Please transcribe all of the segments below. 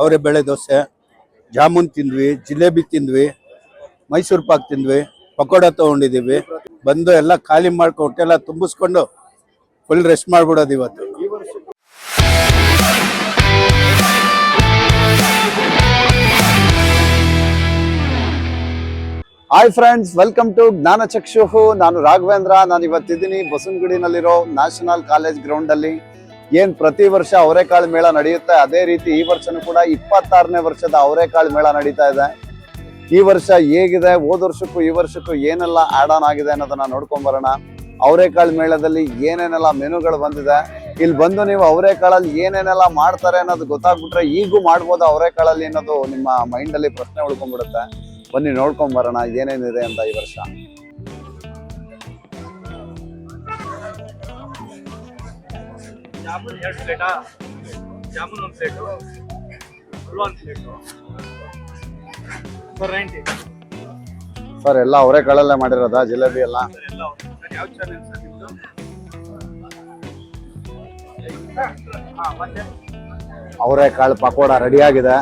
ಅವರೆ ಬೇಳೆ ದೋಸೆ, ಜಾಮೂನ್ ತಿಂದ್ವಿ, ಜಿಲೇಬಿ ತಿಂದ್ವಿ, ಮೈಸೂರು ಪಾಕ್ ತಿಂದ್ವಿ, ಪಕೋಡ ತಗೊಂಡಿದೀವಿ ಬಂದು ಎಲ್ಲ ಖಾಲಿ ಮಾಡ್ಕೊಂಡು ಹೊಟ್ಟೆ ಎಲ್ಲ ತುಂಬಿಸ್ಕೊಂಡು ಫುಲ್ ರೆಸ್ಟ್ ಮಾಡ್ಬಿಡೋದು ಇವತ್ತು. ಹಾಯ್ ಫ್ರೆಂಡ್ಸ್ ವೆಲ್ಕಮ್ ಟು ಜ್ಞಾನ ಚಕ್ಷು ನಾನು ರಾಘವೇಂದ್ರ. ನಾನು ಇವತ್ತಿದ್ದೀನಿ ಬಸವನಗುಡಿನಲ್ಲಿರೋ ನ್ಯಾಷನಲ್ ಕಾಲೇಜ್ ಗ್ರೌಂಡ್ ಅಲ್ಲಿ. ಏನ್ ಪ್ರತಿ ವರ್ಷ ಅವರೆಕಾಳು ಮೇಳ ನಡೆಯುತ್ತೆ, ಅದೇ ರೀತಿ ಈ ವರ್ಷನೂ ಕೂಡ ಇಪ್ಪತ್ತಾರನೇ ವರ್ಷದ ಅವರೆಕಾಳು ಮೇಳ ನಡೀತಾ ಇದೆ. ಈ ವರ್ಷ ಹೇಗಿದೆ, ಹೋದ ವರ್ಷಕ್ಕೂ ಈ ವರ್ಷಕ್ಕೂ ಏನೆಲ್ಲ ಆಡ್ ಆನ್ ಆಗಿದೆ ಅನ್ನೋದನ್ನ ನೋಡ್ಕೊಂಡ್ ಬರೋಣ. ಅವರೆಕಾಳು ಮೇಳದಲ್ಲಿ ಏನೇನೆಲ್ಲ ಮೆನುಗಳು ಬಂದಿದೆ ಇಲ್ಲಿ ಬಂದು ನೀವು ಅವರೆಕಾಳಲ್ಲಿ ಏನೇನೆಲ್ಲ ಮಾಡ್ತಾರೆ ಅನ್ನೋದು ಗೊತ್ತಾಗ್ಬಿಟ್ರೆ ಈಗೂ ಮಾಡ್ಬೋದು ಅವರೆಕಾಳಲ್ಲಿ ಅನ್ನೋದು ನಿಮ್ಮ ಮೈಂಡಲ್ಲಿ ಪ್ರಶ್ನೆ ಉಳ್ಕೊಂಡ್ಬಿಡುತ್ತೆ. ಬನ್ನಿ ನೋಡ್ಕೊಂಡ್ ಬರೋಣ ಏನೇನಿದೆ ಅಂತ ಈ ವರ್ಷ. ಜಾಮೂನ್ ಎರಡು ಪ್ಲೇಟಾ? ಜಾಮೂನ್ ಒಂದು ಪ್ಲೇಟು. ಹಲ್ವಾ ಒಂದು ಪ್ಲೇಟು. Four ninety. ಸರ್ ಎಲ್ಲ ಅವರೇ ಅವರೆಕಾಳಲ್ಲೇ ಮಾಡಿರೋದ? ಜಿಲೇಬಿ ಎಲ್ಲ? ಎಲ್ಲ ಸರ್ ಯಾವ ಚಾನೆಲ್ ಸರ್ ನಿಮ್ಮದು ಹಾಂ ಮತ್ತೆ? ಅವರೆಕಾಳು ಪಕೋಡ ರೆಡಿ ಆಗಿದೆ.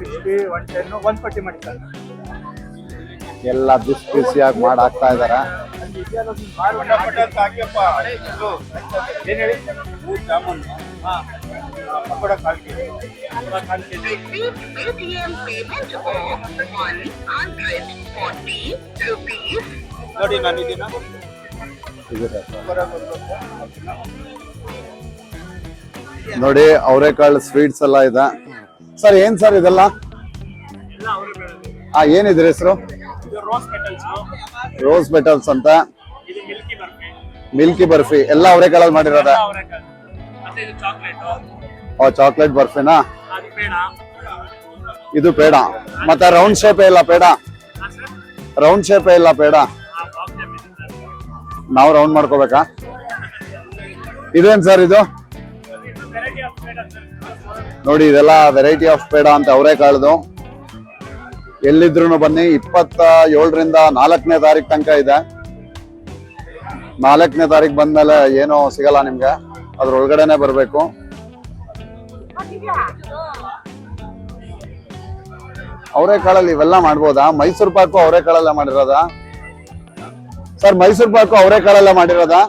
Sixty one ten one forty ಮಾಡಿ ಸರ್ ಎಲ್ಲ ಬಿಸಿ ಬಿಸಿಯಾಗಿ ಮಾಡಿ ಹಾಕ್ತಾ ಇದಾರೆ. ಏನು ಹೇಳಿ ಜಾಮೂನ್ ಹಾಂ ಪಕೋಡ ಕಾಲು K G call K G Paytm payment of 140 rupees. ನೋಡಿ ನಾನು ಅವರೆಕಾಳು ಸ್ವೀಟ್ಸ್ ಎಲ್ಲ ಇದೆ. ಸರ್ ಏನ್ ಸರ್ ಇದೆಲ್ಲ? ಹಾ ಏನಿದ್ರೆ ಬೆಳೆದು ಆ ಏನಿದ್ರ ಹೆಸರು? ರೋಸ್ ಮೆಟಲ್ಸ್ ರೋಸ್ ಬೆಟಲ್ಸ್ ಅಂತ. ಇದು ಮಿಲ್ಕಿ ಬರ್ಫಿ ಮಿಲ್ಕಿ ಬರ್ಫಿ ಎಲ್ಲ ಅವರೆಕಾಳಲ್ಲಿ ಮಾಡಿರೋದ? ಅವರೆಕಾಳು ಮತ್ತೆ ಇದು ಚಾಕ್ಲೇಟು ಓ ಚಾಕ್ಲೇಟ್ ಬರ್ಫಿನಾ ಅದು ಪೇಡ. ಇದು ಪೇಡ. ಮತ್ತೆ ರೌಂಡ್ ಶೇಪ್ ಇಲ್ಲ ಪೇಡ? ರೌಂಡ್ ಶೇಪ್ ಇಲ್ಲ ಪೇಡ? ನಾವು ರೌಂಡ್ ಮಾಡ್ಕೋಬೇಕಾ? ಇದೇನ್ ಸರ್ ಇದು? ನೋಡಿ ಇದೆಲ್ಲ ವೆರೈಟಿ ಆಫ್ ಪೇಡ ಅಂತ ಅವರೆಕಾಳದು ಎಲ್ಲಿದ್ರು ಬನ್ನಿ, ಇಪ್ಪತ್ತ ಏಳರಿಂದ ನಾಲ್ಕನೇ ತಾರೀಕು ತನಕ ಇದೆ. ನಾಲ್ಕನೇ ತಾರೀಕು ಬಂದ್ಮೇಲೆ ಏನೋ ಸಿಗಲ್ಲ ನಿಮ್ಗೆ ಅದ್ರ ಒಳಗಡೆನೆ ಬರಬೇಕು ಅವರೆಕಾಳಲ್ಲಿ ಇವೆಲ್ಲ ಮಾಡ್ಬೋದಾ? ಮೈಸೂರು ಪಾಕು ಅವರೆಕಾಳೆಲ್ಲ ಮಾಡಿರೋದಾ? ಸರ್, ಮೈಸೂರು ಪಾಕು ಅವರೆಕಾಳೆಲ್ಲ ಮಾಡಿರೋದಾ?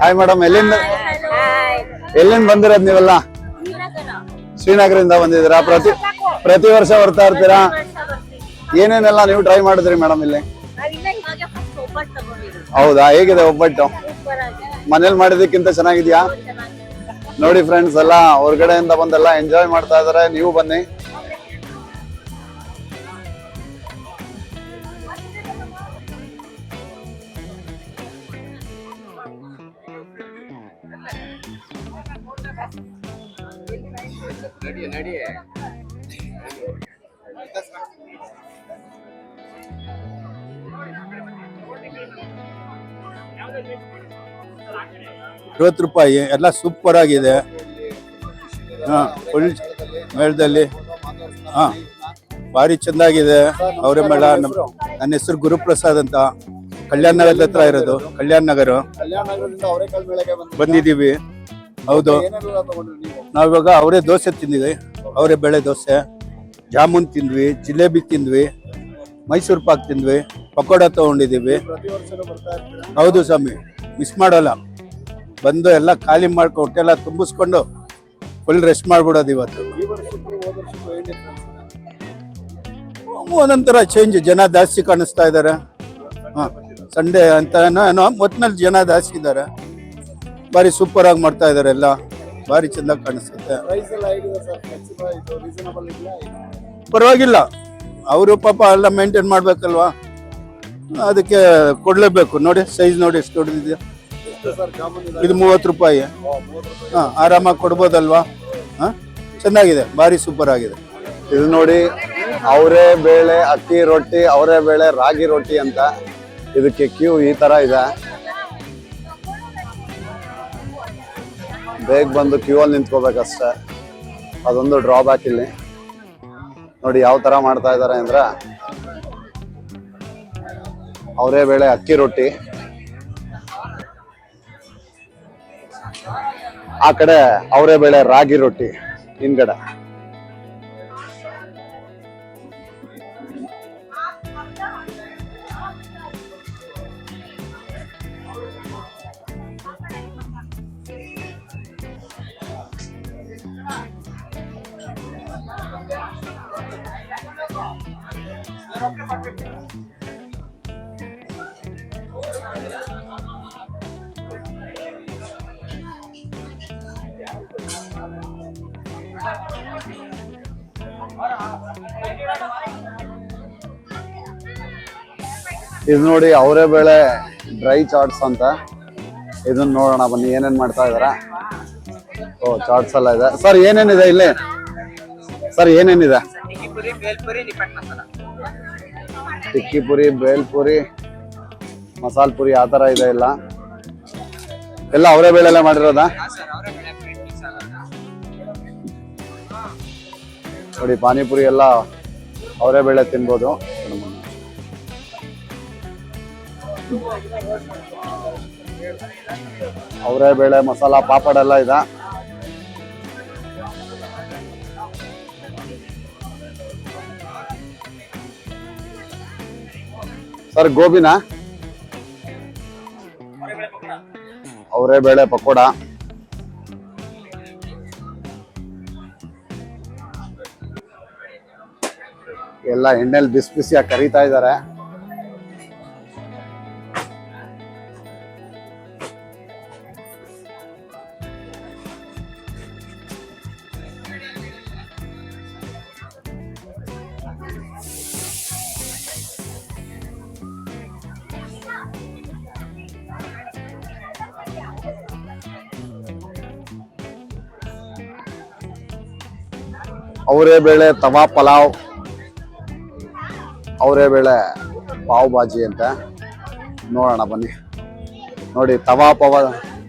ಹಾಯ್ ಮೇಡಮ್ ಎಲ್ಲಿಂದ ಎಲ್ಲಿಂದ ಬಂದಿರೋದ್ ನೀವೆಲ್ಲ? ಶ್ರೀನಗರಿಂದ ಬಂದಿದ್ದೀರಾ? ಪ್ರತಿ ಪ್ರತಿ ವರ್ಷ ಬರ್ತಾ ಇರ್ತೀರಾ? ಏನೇನೆಲ್ಲ ನೀವು ಟ್ರೈ ಮಾಡಿದ್ರಿ ಮೇಡಮ್ ಇಲ್ಲಿ? ಹೌದಾ? ಹೇಗಿದೆ ಒಬ್ಬಟ್ಟು? ಮನೇಲಿ ಮಾಡಿದಕ್ಕಿಂತ ಚೆನ್ನಾಗಿದ್ಯಾ? ನೋಡಿ ಫ್ರೆಂಡ್ಸ್ ಎಲ್ಲ ಹೊರಗಡೆಯಿಂದ ಬಂದೆಲ್ಲ ಎಂಜಾಯ್ ಮಾಡ್ತಾ ಇದಾರೆ. ನೀವು ಬನ್ನಿ. ಅರವತ್ತು ರೂಪಾಯಿ, ಎಲ್ಲ ಸೂಪರ್ ಆಗಿದೆ. ಹಾ ಫುಲ್ ಮೇಳದಲ್ಲಿ. ಹಾ, ಭಾರಿ ಚೆಂದಾಗಿದೆ. ಅವರೇ ಮೇಳ, ನಮ್, ನನ್ನ ಹೆಸರು ಗುರುಪ್ರಸಾದ್ ಅಂತ. ಕಲ್ಯಾಣ ನಗರದ ಹತ್ರ ಇರೋದು, ಕಲ್ಯಾಣ ನಗರ. ಬಂದಿದ್ದೀವಿ. ಹೌದು. ನಾವಿವಾಗ ಅವರೇ ದೋಸೆ ತಿಂದಿದ್ವಿ ಅವರೇ ಬೇಳೆ ದೋಸೆ. ಜಾಮೂನ್ ತಿಂದ್ವಿ ಜಿಲೇಬಿ ತಿಂದ್ವಿ ಮೈಸೂರು ಪಾಕ್ ತಿಂದ್ವಿ ಪಕೋಡ ತಗೊಂಡಿದ್ದೀವಿ. ಹೌದು ಸ್ವಾಮಿ. ಮಿಸ್ ಮಾಡಲ್ಲ. ಬಂದು ಎಲ್ಲ ಖಾಲಿ ಮಾಡ್ಕೊ ಹೊಟ್ಟೆ ಎಲ್ಲ ತುಂಬಿಸ್ಕೊಂಡು ಫುಲ್ ರೆಸ್ಟ್ ಮಾಡ್ಬಿಡೋದು ಇವತ್ತು? ಒಂದೊಂಥರ ಚೇಂಜ್ ಜನ ಜಾಸ್ತಿ ಕಾಣಿಸ್ತಾ ಇದ್ದಾರೆ. ಹಾಂ. ಸಂಡೇ ಅಂತ ಒಟ್ಟಿನಲ್ಲಿ ಜನ ಜಾಸ್ತಿ ಇದ್ದಾರೆ. ಭಾರಿ ಸೂಪರ್ ಆಗಿ ಮಾಡ್ತಾ ಇದ್ದಾರೆ ಎಲ್ಲ. ಭಾರಿ ಚೆಂದ ಕಾಣಿಸುತ್ತೆ. ಪರವಾಗಿಲ್ಲ. ಅವರು ಪಾಪ ಎಲ್ಲ ಮೇಂಟೈನ್ ಮಾಡ್ಬೇಕಲ್ವಾ? ಅದಕ್ಕೆ ಕೊಡ್ಲೇಬೇಕು. ನೋಡಿ ಸೈಜ್ ನೋಡಿ ಎಷ್ಟು ದೊಡ್ಡದಿದೆ ಇದು ಮೂವತ್ತು ರೂಪಾಯಿ. ಹಾಂ, ಆರಾಮಾಗಿ ಕೊಡ್ಬೋದಲ್ವಾ? ಹಾಂ, ಚೆನ್ನಾಗಿದೆ. ಭಾರಿ ಸೂಪರ್ ಆಗಿದೆ. ಇದು ನೋಡಿ, ಅವರೇ ಬೇಳೆ, ಅಕ್ಕಿ ರೊಟ್ಟಿ, ಅವರೇ ಬೇಳೆ, ರಾಗಿ ರೊಟ್ಟಿ ಅಂತ ಇದಕ್ಕೆ ಕ್ಯೂ ಈ ತರ ಇದೆ. ಬೇಗ ಬಂದು ಕ್ಯೂ ಅಲ್ಲಿ ನಿಂತ್ಕೋಬೇಕಷ್ಟೇ. ಅದೊಂದು ಡ್ರಾಬ್ಯಾಕ್ ಇಲ್ಲಿ. ನೋಡಿ ಯಾವ ತರ ಮಾಡ್ತಾ ಇದ್ದಾರೆ ಅಂದ್ರೆ, ಅವರೇ ಬೇಳೆ ಅಕ್ಕಿ ರೊಟ್ಟಿ. ಆ ಕಡೆ ಅವರೇ ಬೇಳೆ ರಾಗಿ ರೊಟ್ಟಿ ಹಿಂದ್ಗಡೆ. ಇದು ನೋಡಿ ಅವರೇ ಬೆಳೆ ಡ್ರೈ ಚಾಟ್ಸ್ ಅಂತ. ಇದನ್ನ ನೋಡೋಣ ಬನ್ನಿ, ಏನೇನ್ ಮಾಡ್ತಾ ಇದಾರ. ಓ ಚಾಟ್ಸ್ ಎಲ್ಲ ಇದೆ. ಸರ್, ಏನೇನಿದೆ ಇಲ್ಲಿ? ಸರ್, ಏನೇನಿದೆ? ಟಿಕ್ಕಿ ಪುರಿ ಬೇಲ್ಪುರಿ ಮಸಾಲ ಪುರಿ, ಆ ತರ ಇದೆ ಇಲ್ಲ ಎಲ್ಲ ಅವರೇ ಬೇಳೆ ಎಲ್ಲ ಮಾಡಿರೋದ? ನೋಡಿ, ಪಾನಿಪುರಿ ಎಲ್ಲ ಅವರೇ ಬೇಳೆ ತಿನ್ಬೋದು. ಅವರೇ ಬೇಳೆ, ಮಸಾಲ, ಪಾಪಡ್ ಎಲ್ಲ ಇದೆ. ಸರ್, ಗೋಬಿನಾ? ಅವರೇ ಬೇಳೆ, ಪಕೋಡ. ಎಲ್ಲ ಎಣ್ಣೆಲಿ ಬಿಸಿ ಬಿಸಿಯಾಗಿ ಕರಿತಾ ಇದ್ದಾರೆ ಅವರೇ ಬೇಳೆ, ತವಾ ಪಲಾವ್, ಅವರೇ ಬೇಳೆ, ಪಾವ್ ಭಾಜಿ ಅಂತ. ನೋಡೋಣ, ಬನ್ನಿ. ನೋಡಿ, ತವಾ ಪವ,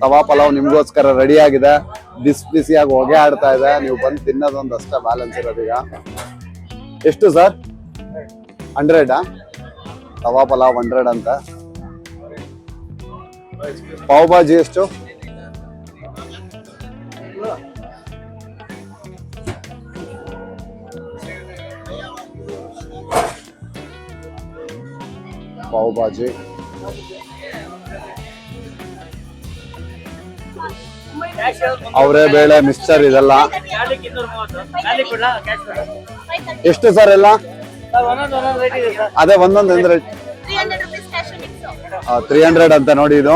ತವಾ ಪಲಾವ್ ನಿಮಗೋಸ್ಕರ ರೆಡಿ ಆಗಿದೆ. ಬಿಸಿ ಬಿಸಿಯಾಗಿ ಹೊಗೆ ಆಡ್ತಾ ಇದೆ. ನೀವು ಬಂದು ತಿನ್ನೋದೊಂದು ಅಷ್ಟೇ ಬ್ಯಾಲೆನ್ಸ್ ಇರೋದೀಗ ಎಷ್ಟು ಸರ್ ಹಂಡ್ರೆಡಾ ತವಾ ಪಲಾವ್ ಹಂಡ್ರೆಡ್ ಅಂತ. ಪಾವ್ ಭಾಜಿ ಎಷ್ಟು? ಪಾವ್ ಭಾಜಿ ಅವರೇ ಬೇಳೆ ಮಿಕ್ಸ್ಚರ್ ಇದೆಲ್ಲ. ಎಷ್ಟು ಸರ್ ಎಲ್ಲ? ಅದೇ ಒಂದೊಂದು ಅಂದ್ರೆ ತ್ರೀ ಹಂಡ್ರೆಡ್ ಅಂತ ನೋಡಿ ಇದು.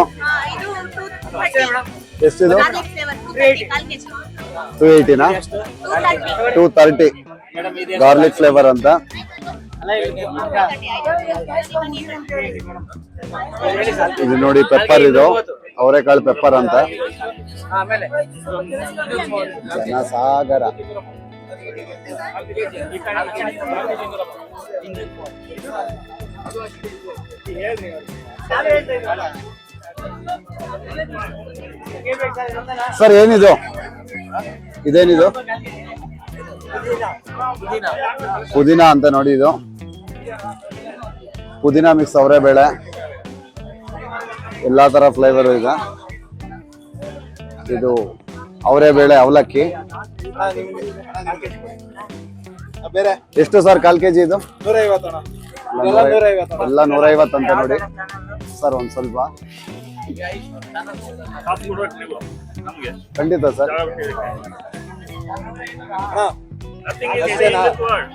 ಎಷ್ಟಿದು? ಟೂ ಏಯ್ಟಿನಾ ಟೂ ತರ್ಟಿ ಗಾರ್ಲಿಕ್ ಫ್ಲೇವರ್ ಅಂತ. ಇದು ನೋಡಿ ಪೆಪ್ಪರ್ ಇದು. ಅವರೆಕಾಳು ಪೆಪ್ಪರ್ ಅಂತ. ಆಮೇಲೆ ಜನಸಾಗರ. ಸರ್ ಏನಿದು? ಇದೇನಿದು? ಪುದೀನ ಅಂತ ನೋಡಿ ಇದು. ಪುದೀನ ಮಿಕ್ಸ್ ಅವರೇ ಬೇಳೆ. ಎಲ್ಲ ಥರ ಫ್ಲೇವರು ಇದೆ. ಇದು ಅವರೇ ಬೇಳೆ ಅವಲಕ್ಕಿ. ಬೇರೆ? ಎಷ್ಟು ಸರ್ ಕಾಲ್ ಕೆಜಿ ಇದು? ನೂರ ಐವತ್ತು ಎಲ್ಲ ನೂರ- ಎಲ್ಲ ನೂರ ಐವತ್ತು ಅಂತ ನೋಡಿ. ಸರ್ ಒಂದು ಸ್ವಲ್ಪ. ಖಂಡಿತ sir. Nothing is easy in this world.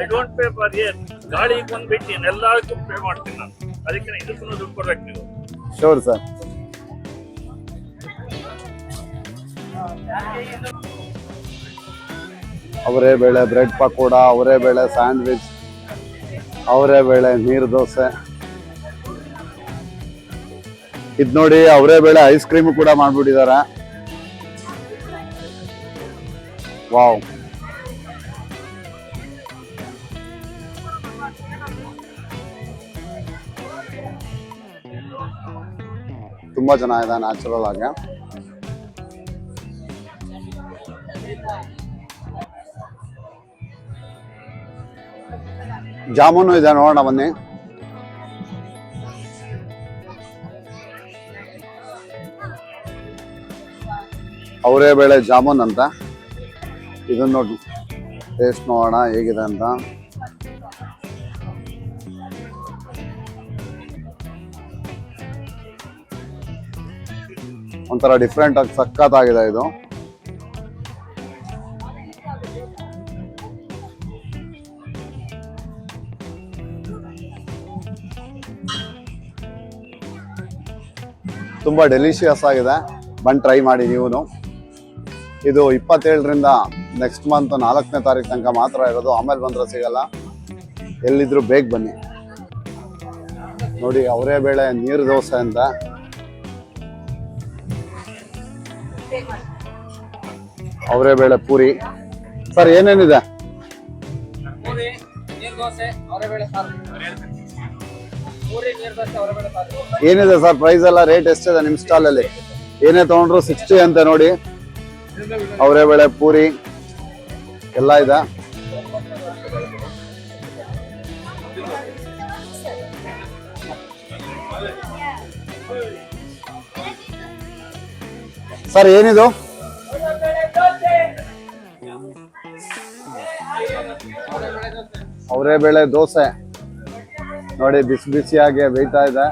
I don't pay ಗಾಡಿಗೆ ಒಂದ್ ಬಿಟ್ಟು ಎಲ್ಲದಕ್ಕೂ ಪೇ ಮಾಡ್ತೀನಿ ನಾನು. ಅದಕ್ಕೆ ಇದಕ್ಕೂ ದುಡ್ಡು ಕೊಡ್ಬೇಕು ನೀವು. ಶೋರ್ ಸರ್ ಅವರೇ ಬೇಳೆ ಬ್ರೆಡ್ ಪಕೋಡ ಅವರೇ ಬೇಳೆ ಸ್ಯಾಂಡ್ವಿಚ್ ಅವರೇ ಬೇಳೆ ನೀರು ದೋಸೆ. ಇದು ನೋಡಿ ಅವರೇ ಬೇಳೆ ಐಸ್ ಕ್ರೀಮ್ ಕೂಡ ಮಾಡ್ಬಿಟ್ಟಿದ್ದಾರೆ ವಾವ್. ತುಂಬ ಇದೆ ನ್ಯಾಚುರಲ್ ಆಗಿ. ಜಾಮೂನು ಇದೆ, ನೋಡೋಣ ಬನ್ನಿ. ಅವರೇ ಬೇಳೆ ಜಾಮೂನ್ ಅಂತ. ಇದನ್ನ ನೋಡಿ ಟೇಸ್ಟ್ ನೋಡೋಣ ಹೇಗಿದೆ ಅಂತ. ಒಂಥರ ಡಿಫ್ರೆಂಟ್ ಆಗಿ ಸಖತ್ತಾಗಿದೆ ಇದು. ತುಂಬ ಡೆಲಿಷಿಯಸ್ ಆಗಿದೆ. ಬಂದು ಟ್ರೈ ಮಾಡಿ ನೀವು ಇದು ಇಪ್ಪತ್ತೇಳರಿಂದ ನೆಕ್ಸ್ಟ್ ಮಂತ್ ನಾಲ್ಕನೇ ತಾರೀಕು ತನಕ ಮಾತ್ರ ಇರೋದು. ಆಮೇಲೆ ಬಂದರೆ ಸಿಗಲ್ಲ. ಎಲ್ಲಿದ್ರು ಬೇಗ ಬನ್ನಿ. ನೋಡಿ, ಅವರೇ ಬೇಳೆ, ನೀರು ದೋಸೆ ಅಂತ. ಅವರೇ ಬೇಳೆ ಪೂರಿ. ಸರ್ ಏನೇನಿದೆ? ಏನಿದೆ ಸರ್ ಪ್ರೈಸ್ ಎಲ್ಲ ರೇಟ್ ಎಷ್ಟಿದೆ ನಿಮ್ಮ ಸ್ಟಾಲ್ ಅಲ್ಲಿ? ಏನೇ ತಗೊಂಡ್ರು ಸಿಕ್ಸ್ಟಿ ಅಂತ ನೋಡಿ. ಅವರೇ ಬೇಳೆ ಪೂರಿ. ಎಲ್ಲ ಇದೆ. ಸರ್ ಏನಿದು? ಅವರೇ ಬೇಳೆ ದೋಸೆ. ನೋಡಿ, ಬಿಸಿ ಬಿಸಿಯಾಗಿ ಬೇಯ್ತಾ ಇದೆ.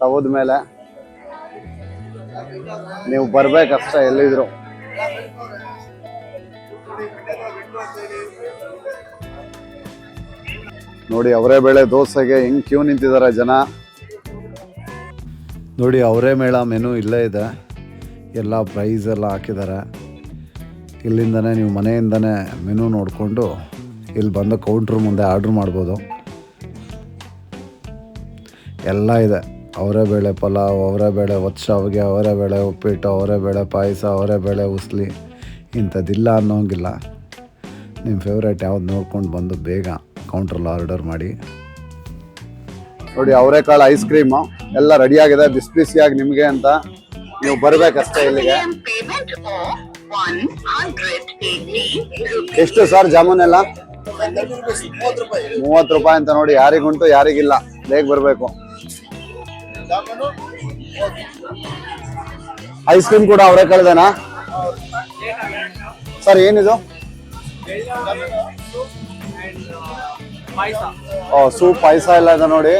ತವದ ಮೇಲೆ. ನೀವು ಬರ್ಬೇಕಷ್ಟೇ ಎಲ್ಲಿದ್ರು. ನೋಡಿ, ಅವರೇ ಬೇಳೆ ದೋಸೆಗೆ ಹೆಂಗ್ ಕ್ಯೂ ನಿಂತಿದ್ದಾರೆ ಜನ. ನೋಡಿ, ಅವರೇ ಮೇಳ ಮೆನು ಇಲ್ಲೇ ಇದೆ. ಎಲ್ಲ ಪ್ರೈಸ್ ಎಲ್ಲ ಹಾಕಿದ್ದಾರೆ. ಇಲ್ಲಿಂದನೇ ನೀವು ಮನೆಯಿಂದನೇ ಮೆನು ನೋಡಿಕೊಂಡು ಇಲ್ಲಿ ಬಂದು ಕೌಂಟ್ರ್ ಮುಂದೆ ಆರ್ಡ್ರ್ ಮಾಡ್ಬೋದು. ಎಲ್ಲ ಇದೆ. ಅವರೇ ಬೇಳೆ ಪಲಾವ್ ಅವರೇ ಬೇಳೆ ಒತ್ಸಾವಿಗೆ ಅವರೇ ಬೇಳೆ ಉಪ್ಪಿಟ್ಟು ಅವರೇ ಬೇಳೆ ಪಾಯಸ ಅವರೇ ಬೇಳೆ ಉಸ್ಲಿ. ಇಂಥದ್ದಿಲ್ಲ ಅನ್ನೋಂಗಿಲ್ಲ. ನಿಮ್ಮ ಫೇವ್ರೇಟ್ ಯಾವ್ದು ನೋಡ್ಕೊಂಡು ಬಂದು ಬೇಗ ಕೌಂಟ್ರಲ್ಲಿ ಆರ್ಡರ್ ಮಾಡಿ. ನೋಡಿ ಅವರೆಕಾಳು ಐಸ್ ಕ್ರೀಮು ಎಲ್ಲ ರೆಡಿಯಾಗಿದೆ ಬಿಸಿ ಬಿಸಿಯಾಗಿ ನಿಮಗೆ ಅಂತ ನೀವು ಬರಬೇಕಷ್ಟೇ ಇಲ್ಲಿಗೆ. Payment of 180 ಎಷ್ಟು ಸರ್ ಜಾಮೂನ್ ಎಲ್ಲ ಮೂವತ್ತು ರೂಪಾಯಿ ಅಂತ ನೋಡಿ ಯಾರಿಗುಂಟು ಯಾರಿಗಿಲ್ಲ. ಬೇಗ ಬರಬೇಕು. ಐಸ್ ಕ್ರೀಮ್ ಕೂಡ ಅವರೇ ಕಳೆದನಾ? ಸರ್ ಏನಿದು? ಓ ಸೂಪ್ ಪಾಯಸ ಎಲ್ಲ ಇದೆ ನೋಡಿ.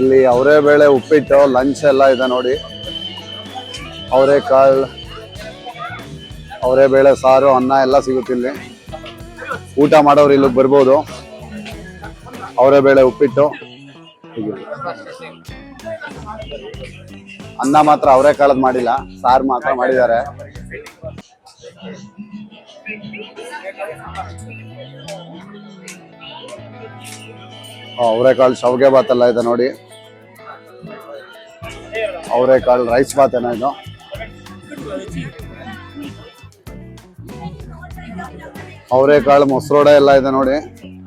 ಇಲ್ಲಿ ಅವರೇ ಬೇಳೆ, ಉಪ್ಪಿಟ್ಟು ಲಂಚ್ ಎಲ್ಲ ಇದೆ ನೋಡಿ. ಅವರೇ ಕಾಳು, ಅವರೇ ಬೇಳೆ, ಸಾರು, ಅನ್ನ ಎಲ್ಲ ಸಿಗುತ್ತೆ ಇಲ್ಲಿ. ಊಟ ಮಾಡೋರು ಇಲ್ಲಿಗೆ ಬರ್ಬೋದು. ಅವರೇ ಬೇಳೆ ಉಪ್ಪಿಟ್ಟು. ಅನ್ನ ಮಾತ್ರ ಅವರೇ ಕಾಳದ್ ಮಾಡಿಲ್ಲ, ಸಾರು ಮಾತ್ರ ಮಾಡಿದ್ದಾರೆ. ಅವರೆಕಾಳು ಶಾವಿಗೆ ಬಾತ್ ಎಲ್ಲ ಇದೆ ನೋಡಿ. ಅವರೆಕಾಳು ರೈಸ್ ಬಾತ್ ಏನೋ ಇದು. ಅವರೆಕಾಳು ಮೊಸರೋಡ ಎಲ್ಲ ಇದೆ ನೋಡಿ.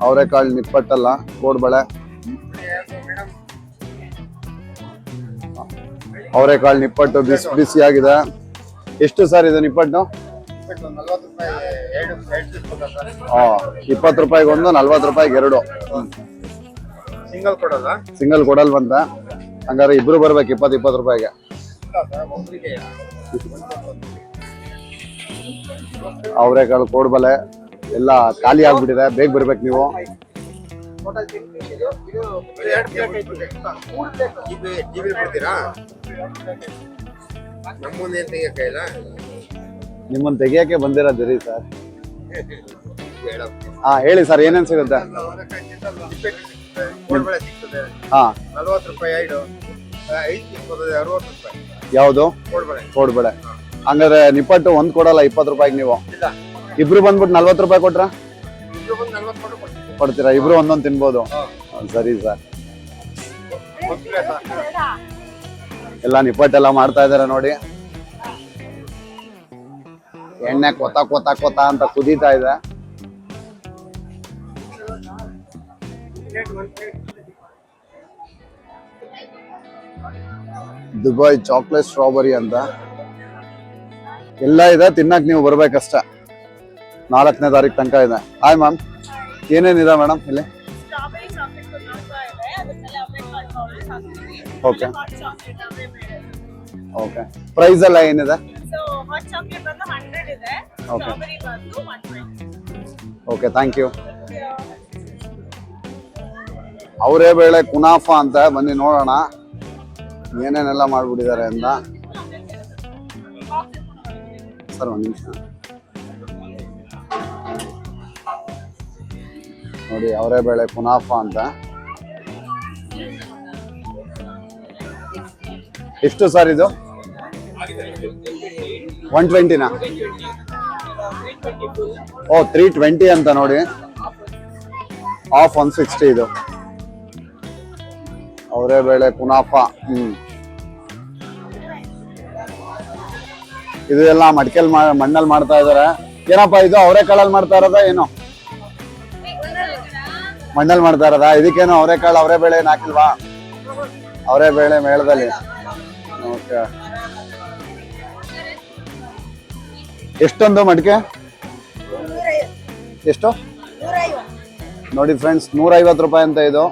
ಅವರೆಕಾಳು ನಿಪ್ಪಟ್ಟಲ್ಲ ಕೋಡ್ಬಳೆ. ಅವರೆಕಾಳು ನಿಪ್ಪಟ್ಟು ಬಿಸಿ ಬಿಸಿಯಾಗಿದೆ. ಎಷ್ಟು ಸರ್ ಇದೆ ನಿಪ್ಪಟ್ಟು? ಆ, ಇಪ್ಪತ್ತು ರೂಪಾಯಿಗೆ ಒಂದು ನಲ್ವತ್ತು ರೂಪಾಯಿಗೆ ಎರಡು. ಸಿಂಗಲ್ ಕೊಡಲ್ಲ ಸಿಂಗಲ್ ಕೊಡಲ್ವಂತ ಹಂಗಾರೆ ಇಬ್ರು ಬರ್ಬೇಕು ಇಪ್ಪತ್ತು ಇಪ್ಪತ್ತು ರೂಪಾಯಿಗೆ. ಅವರೆಕಾಳು ಕೋಡ್ಬಲೆ ಎಲ್ಲ ಖಾಲಿ ಆಗ್ಬಿಟ್ಟಿದೆ. ಬೇಗ ಬರ್ಬೇಕು ನೀವು. ನಿಮ್ಮನ್ನು ತೆಗಿಯಕ್ಕೆ ಬಂದಿರೋದಿರಿ ಸರ್. ಬೇಡ. ಹಾ ಹೇಳಿ ಸರ್ ಏನೇನ್ ಸಿಗುತ್ತೆ? ಹಾ. ಯಾವುದು? ಕೋಡ್ಬಳೆ. ಹಂಗಾದ್ರೆ ನಿಪ್ಪಟ್ಟು ಒಂದ್ ಕೊಡಲ್ಲ ಇಪ್ಪತ್ತು ರೂಪಾಯಿಗೆ ನೀವು? ಇಬ್ರು ಬಂದ್ಬಿಟ್ಟು ನಲ್ವತ್ತು ರೂಪಾಯಿ ಕೊಟ್ರ? ಕೊಡ್ತೀರಾ? ಇಬ್ರು ಒಂದೊಂದು ತಿನ್ಬೋದು. ಸರಿ ಸರ್. ಎಲ್ಲ ನಿಪ್ಪಟ್ಟೆಲ್ಲ ಮಾಡ್ತಾ ಇದಾರೆ ನೋಡಿ. ಎಣ್ಣೆ ಕೊತ ಕೊತ ಕೊತ ಅಂತ ಕುದೀತಾ ಇದೆ. ದುಬೈ ಚಾಕ್ಲೇಟ್ ಸ್ಟ್ರಾಬೆರಿ ಅಂತ. ಎಲ್ಲ ಇದೆ ತಿನ್ನಕ್ ನೀವು ಬರ್ಬೇಕಷ್ಟೆ. ನಾಲ್ಕನೇ ತಾರೀಕು ತನಕ ಇದೆ. ಹಾಯ್ ಮ್ಯಾಮ್ ಏನೇನಿದೆ ಮೇಡಮ್ ಇಲ್ಲಿ? ಓಕೆ ಓಕೆ ಪ್ರೈಸ್ ಎಲ್ಲ ಏನಿದೆ? ಓಕೆ ಓಕೆ ಥ್ಯಾಂಕ್ ಯು ಅವರೇ ಬೇಳೆ ಕುನಾಫಾ ಅಂತ ಬನ್ನಿ ನೋಡೋಣ. ಏನೇನೆಲ್ಲ ಮಾಡ್ಬಿಟ್ಟಿದ್ದಾರೆ ಅಂತ. ಸರ್ ಒಂದು ನಿಮಿಷ. ನೋಡಿ, ಅವರೇ ಬೇಳೆ ಪುನಾಫ ಅಂತ. ಎಷ್ಟು ಸರ್ ಇದು? ಒನ್ ಟ್ವೆಂಟಿನಾ ಓ ತ್ರೀ ಟ್ವೆಂಟಿ ಅಂತ ನೋಡಿ. ಆಫ್ ಒನ್ ಸಿಕ್ಸ್ಟಿ ಇದು. ಅವರೇ ಬೇಳೆ ಪುನಾಫ ಹ್ಮ್. ಇದು ಎಲ್ಲ ಮಡಿಕೆಲ್ ಮಣ್ಣಲ್ಲಿ ಮಾಡ್ತಾ ಇದಾರೆ. ಏನಪ್ಪ ಇದು, ಅವರೇ ಕಾಳಲ್ಲಿ ಮಾಡ್ತಾ ಇರೋದ, ಏನು? ಮಣ್ಣಲ್ಲಿ ಮಾಡ್ತಾ ಇರೋದಾ? ಇದಕ್ಕೇನು ಅವರೇ ಕಾಳು, ಅವರೇ ಬೇಳೆ ಏನು ಹಾಕಿಲ್ವಾ? ಅವರೇ ಬೇಳೆ ಮೇಳದಲ್ಲಿ. ಓಕೆ. ಎಷ್ಟೊಂದು ಮಡಿಕೆ? ಎಷ್ಟು? ನೋಡಿ ಫ್ರೆಂಡ್ಸ್ ನೂರ ಐವತ್ತು ರೂಪಾಯಿ ಅಂತ ಇದು.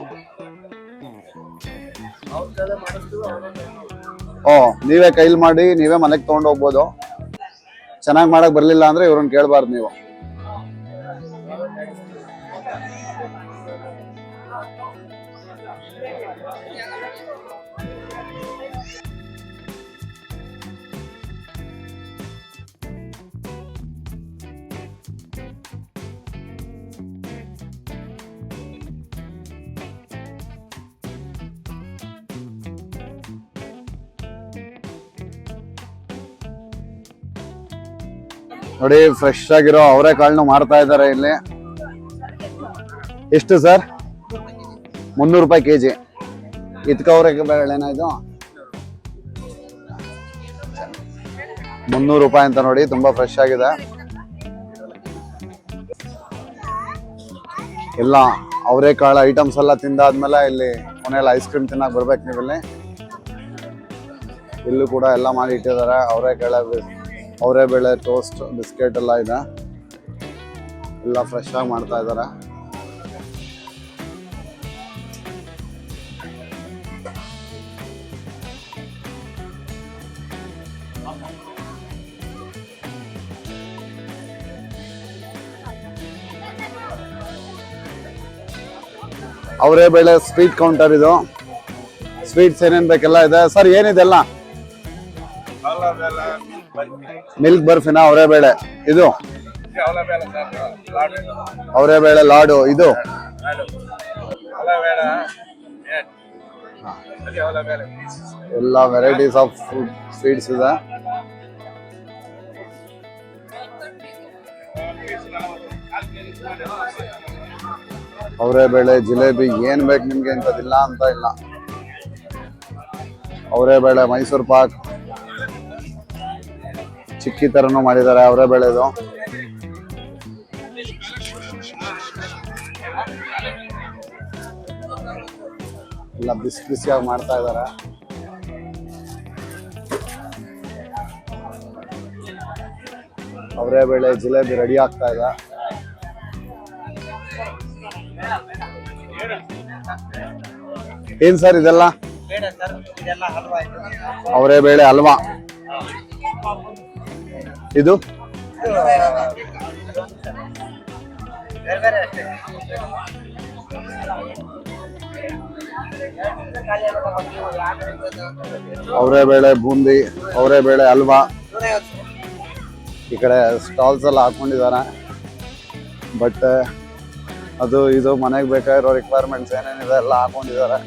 ಓ, ನೀವೇ ಕೈಲಿ ಮಾಡಿ, ನೀವೇ ಮನೆಗೆ ತೊಗೊಂಡು ಹೋಗ್ಬೋದು. ಚೆನ್ನಾಗಿ ಮಾಡಕ್ ಬರ್ಲಿಲ್ಲ ಅಂದ್ರೆ ಇವ್ರನ್ನ ಕೇಳಬಾರ್ದು ನೀವು. ನೋಡಿ ಫ್ರೆಶ್ ಆಗಿರೋ ಅವರೆಕಾಳನ್ನು ಮಾರ್ತಾ ಇದ್ದಾರೆ ಇಲ್ಲಿ. ಎಷ್ಟು ಸರ್? ಮುನ್ನೂರು ರೂಪಾಯಿ ಕೆಜಿ. ಇದ್ಕ ಅವರೆಕಾಳೇನಾ ಇದು? ಮುನ್ನೂರು ರೂಪಾಯಿ ಅಂತ ನೋಡಿ, ತುಂಬಾ ಫ್ರೆಶ್ ಆಗಿದೆ. ಎಲ್ಲ ಅವರೆಕಾಳು ಐಟಮ್ಸ್ ಎಲ್ಲ ತಿಂದಾದ್ಮೇಲೆ ಇಲ್ಲಿ ಮನೇಲಿ ಐಸ್ ಕ್ರೀಮ್ ತಿನ್ನಕ್ ಬರ್ಬೇಕು ನೀವು ಇಲ್ಲಿ ಇಲ್ಲೂ ಕೂಡ ಎಲ್ಲ ಮಾಡಿ ಇಟ್ಟಿದ್ದಾರೆ ಅವರೆಕಾಳು ಅವರೇ ಬೇಳೆ ಟೋಸ್ಟ್ ಬಿಸ್ಕೆಟ್ ಎಲ್ಲ ಇದೆ. ಎಲ್ಲ ಫ್ರೆಶ್ ಆಗಿ ಮಾಡ್ತಾ ಇದ್ದಾರೆ ಅವರೇ ಬೇಳೆ ಸ್ವೀಟ್ ಕೌಂಟರ್ ಇದು. ಸ್ವೀಟ್ಸ್ ಏನೇನು ಬೇಕೆಲ್ಲ ಇದೆ. ಸರ್ ಏನಿದೆಲ್ಲ ಮಿಲ್ಕ್ ಬರ್ಫಿನ ಅವರೇ ಬೇಳೆ. ಇದು? ಅವರೇ ಬೇಳೆ ಲಾಡು. ಇದು? ಎಲ್ಲ ವೆರೈಟೀಸ್ ಆಫ್ ಫುಡ್ ಸ್ವೀಟ್ಸ್ ಇದೆ. ಅವರೇ ಬೇಳೆ, ಜಿಲೇಬಿ ಏನ್ ಬೇಕು ನಿಮ್ಗೆ ಇಂಥದ್ದಿಲ್ಲ ಅಂತ ಇಲ್ಲ. ಅವರೇ ಬೇಳೆ ಮೈಸೂರು ಪಾಕ್. ಚಿಕ್ಕಿ ತರನು ಮಾಡಿದ್ದಾರೆ ಅವರೇ ಬೆಳೆದು. ಎಲ್ಲ ಬಿಸಿ ಬಿಸಿಯಾಗಿ ಮಾಡ್ತಾ ಇದ್ದಾರೆ. ಅವರೇ ಬೆಳೆ ಜಿಲೇಬಿ ರೆಡಿ ಆಗ್ತಾ ಇದೆ. ಏನ್ ಸರ್ ಇದೆಲ್ಲ? ಅವರೇ ಬೇಳೆ ಹಲ್ವಾ. ಇದು? ಅವರೇ ಬೇಳೆ, ಬೂಂದಿ, ಅವರೇ ಬೇಳೆ ಹಲ್ವಾ ಈ ಕಡೆ ಸ್ಟಾಲ್ಸ್ ಎಲ್ಲ ಹಾಕೊಂಡಿದ್ದಾರೆ ಬಟ್ ಅದು, ಇದು ಮನೆಗೆ ಬೇಕಾಗಿರೋ ರಿಕ್ವೈರ್ಮೆಂಟ್ಸ್ ಏನೇನಿದೆ ಎಲ್ಲ ಹಾಕೊಂಡಿದ್ದಾರೆ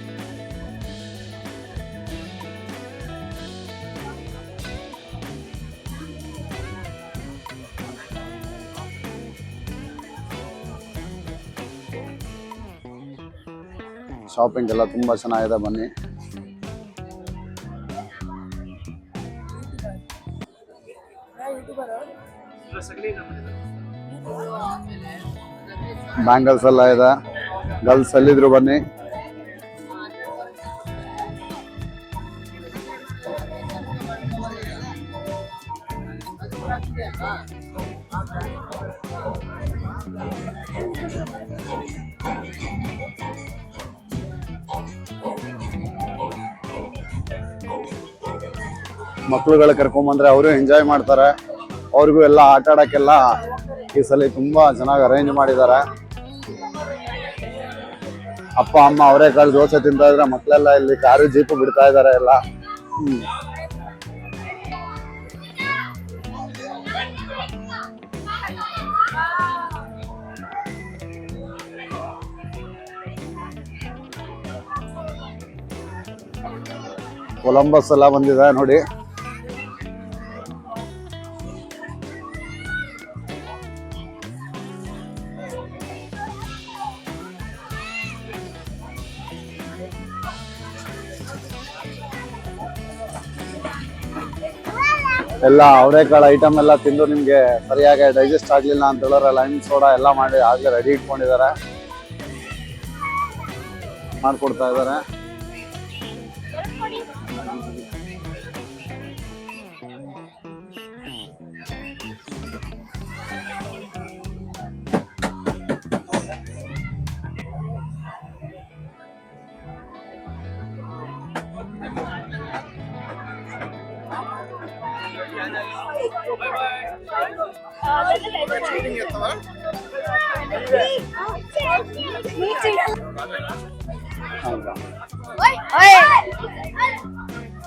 ಶಾಪಿಂಗ್ ಎಲ್ಲ ತುಂಬ ಚೆನ್ನಾಗಿದೆ ಬನ್ನಿ. ಬ್ಯಾಂಗಲ್ಸ್ ಎಲ್ಲ ಇದೆ. ಗರ್ಲ್ಸ್ ಎಲ್ಲಿದ್ರು ಬನ್ನಿ. ಮಕ್ಳುಗಳ ಕರ್ಕೊಂಬಂದ್ರೆ ಅವರು ಎಂಜಾಯ್ ಮಾಡ್ತಾರೆ. ಅವ್ರಿಗೂ ಎಲ್ಲ ಆಟ ಆಡಕ್ಕೆಲ್ಲ ಈ ಸಲ ತುಂಬಾ ಚೆನ್ನಾಗಿ ಅರೇಂಜ್ ಮಾಡಿದ್ದಾರೆ. ಅಪ್ಪ, ಅಮ್ಮ ಅವರೇ ಕಾಳು ದೋಸೆ ತಿಂತಾ ಇದ್ರೆ ಮಕ್ಕಳೆಲ್ಲ ಇಲ್ಲಿ ಕಾರು, ಜೀಪು ಬಿಡ್ತಾ ಇದ್ದಾರೆ ಎಲ್ಲ. ಕೊಲಂಬಸ್ ಎಲ್ಲ ಬಂದಿದೆ ನೋಡಿ. ಎಲ್ಲ ಅವರೆಕಾಳು ಐಟಮ್ ಎಲ್ಲ ತಿಂದು ನಿಮಗೆ ಸರಿಯಾಗಿ ಡೈಜೆಸ್ಟ್ ಆಗಲಿಲ್ಲ ಅಂತ ಹೇಳೋರೆ ಲೈಮ್ ಸೋಡಾ ಎಲ್ಲ ಮಾಡಿ ಆಗಲೇ ರೆಡಿ ಇಟ್ಕೊಂಡಿದ್ದಾರೆ. ಮಾಡ್ಕೊಡ್ತಾ ಇದ್ದಾರೆ.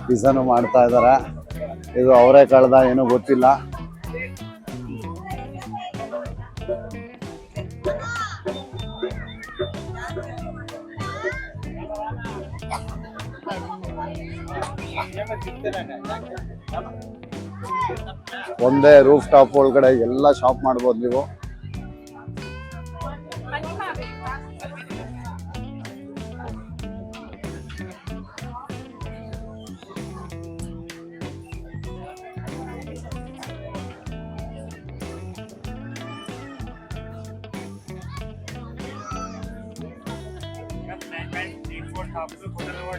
ಪಿಜ್ಜಾನು ಮಾಡ್ತಾ ಇದ್ದಾರೆ. ಇದು ಅವರೇ ಕಳೆದ, ಏನೂ ಗೊತ್ತಿಲ್ಲ. ಒಂದೇ ರೂಫ್ ಟಾಪ್ ಒಳಗಡೆ ಎಲ್ಲ ಶಾಪ್ ಮಾಡ್ಬೋದು ನೀವು. షాప్ గుడ్డలు కూడా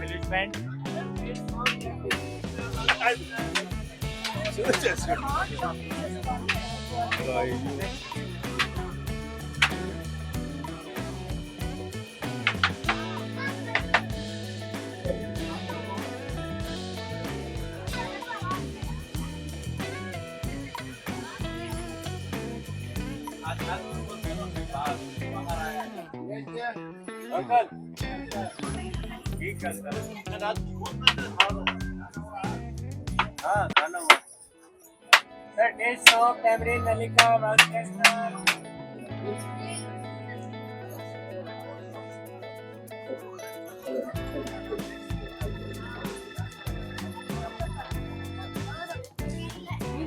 सर टेस्ट सॉप टैमरिन नलिका वालकेस्टर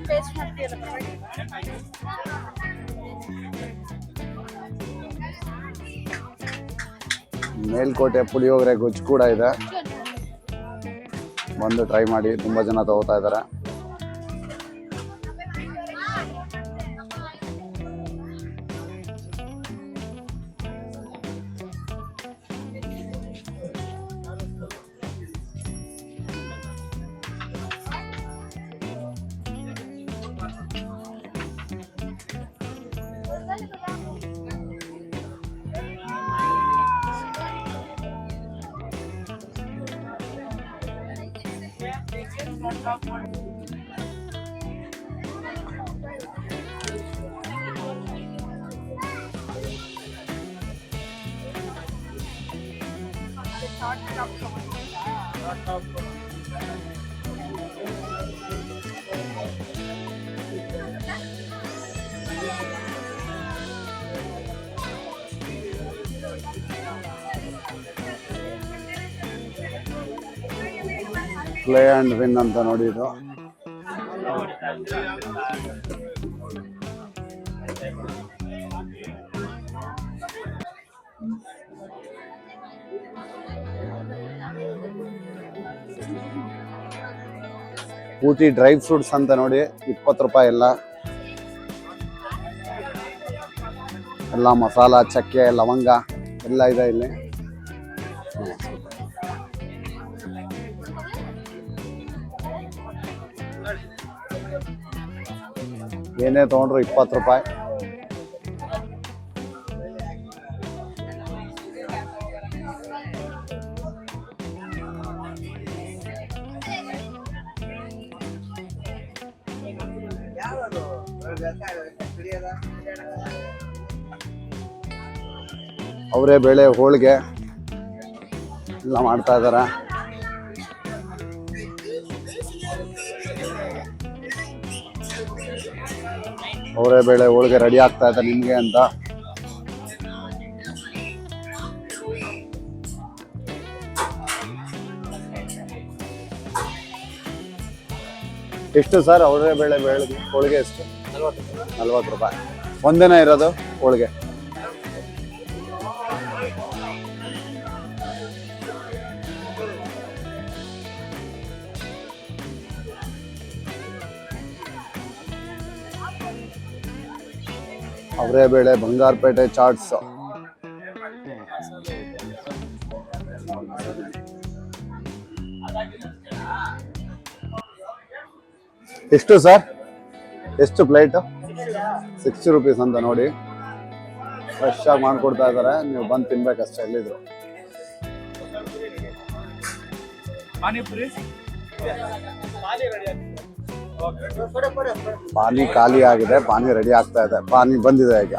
ಪೇಸ್ಟ್ ಮಾಡ್ತೀರಲ್ಲ ಮೇಲ್ಕೋಟೆ ಪುಳಿಯೋಗರೆ ಗೊಜ್ಜು ಕೂಡ ಇದೆ ಬಂದು ಟ್ರೈ ಮಾಡಿ ತುಂಬಾ ಜನ ತಗೋತಾ ಇದ್ದಾರೆ. Play and win ಅಂತ ನೋಡಿ ಇದು ಊಟಿ ಡ್ರೈ ಫ್ರೂಟ್ಸ್ ಅಂತ ನೋಡಿ, ಇಪ್ಪತ್ತು ರೂಪಾಯಿ ಎಲ್ಲ. ಎಲ್ಲ ಮಸಾಲ, ಚಕ್ಕೆ, ಲವಂಗ, ಎಲ್ಲ ಇದೆ ಇಲ್ಲಿ. ಏನೇ ತೊಗೊಂಡ್ರು ಇಪ್ಪತ್ತು ರೂಪಾಯಿ. ಅವರೇ ಬೇಳೆ ಹೋಳಿಗೆ ಎಲ್ಲ ಮಾಡ್ತಾ ಇದ್ದಾರೆ ಅವರೇ ಬೇಳೆ ಹೋಳಿಗೆ ರೆಡಿ ಆಗ್ತಾ ಇದೆ ನಿಮಗೆ ಅಂತ. ಎಷ್ಟು ಸರ್ ಅವರೇ ಬೇಳೆ ಬೇಳೆ ಹೋಳಿಗೆ ಎಷ್ಟು? ನಲ್ವತ್ತು. ರೂಪಾಯಿ. ಒಂದಿನ ಇರೋದು ಹೋಳಿಗೆ? ಅವರೇ ಬೇಳೆ, ಬಂಗಾರಪೇಟೆ ಚಾಟ್ಸ್. ಎಷ್ಟು ಸರ್? ಎಷ್ಟು ಪ್ಲೇಟ್? ಸಿಕ್ಸ್ಟಿ ರುಪೀಸ್ ಅಂತ ನೋಡಿ. ಫ್ರೆಶ್ ಆಗಿ ಮಾಡ್ಕೊಡ್ತಾ ಇದ್ದಾರೆ ನೀವು ಬಂದು ತಿನ್ಬೇಕಷ್ಟೇ ಎಲ್ಲಿದ್ರು ಪಾನಿಪುರಿ? ಪಾನಿ ಖಾಲಿ ಆಗಿದೆ, ಪಾನಿ ರೆಡಿ ಆಗ್ತಾ ಇದೆ. ಪಾನಿ ಬಂದಿದೆ ಈಗ.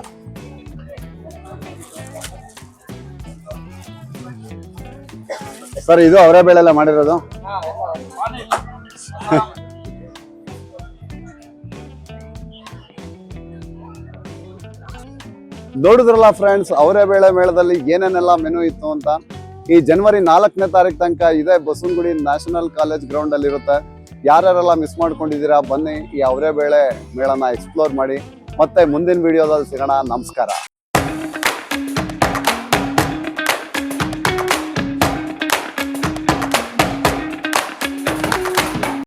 ಸರ್, ಇದು ಅವರೇ ಬೇಳೆಲ್ಲ ಮಾಡಿರೋದು? ನೋಡಿದ್ರಲ್ಲ ಫ್ರೆಂಡ್ಸ್ ಅವರೇ ಬೇಳೆ ಮೇಳದಲ್ಲಿ ಏನೇನೆಲ್ಲ ಮೆನು ಇತ್ತು ಅಂತ? ಈ ಜನವರಿ ನಾಲ್ಕನೇ ತಾರೀಕು ತನಕ ಇದೆ ಬಸವನಗುಡಿ ನ್ಯಾಷನಲ್ ಕಾಲೇಜ್ ಗ್ರೌಂಡ್ ಅಲ್ಲಿ ಇರುತ್ತೆ ಯಾರ್ಯಾರೆಲ್ಲ ಮಿಸ್ ಮಾಡ್ಕೊಂಡಿದ್ದೀರಾ, ಬನ್ನಿ ಈ ಅವರೇ ಬೇಳೆ ಮೇಳನ ಎಕ್ಸ್ಪ್ಲೋರ್ ಮಾಡಿ. ಮತ್ತೆ ಮುಂದಿನ ವಿಡಿಯೋದಲ್ಲಿ ಸಿಗೋಣ. ನಮಸ್ಕಾರ.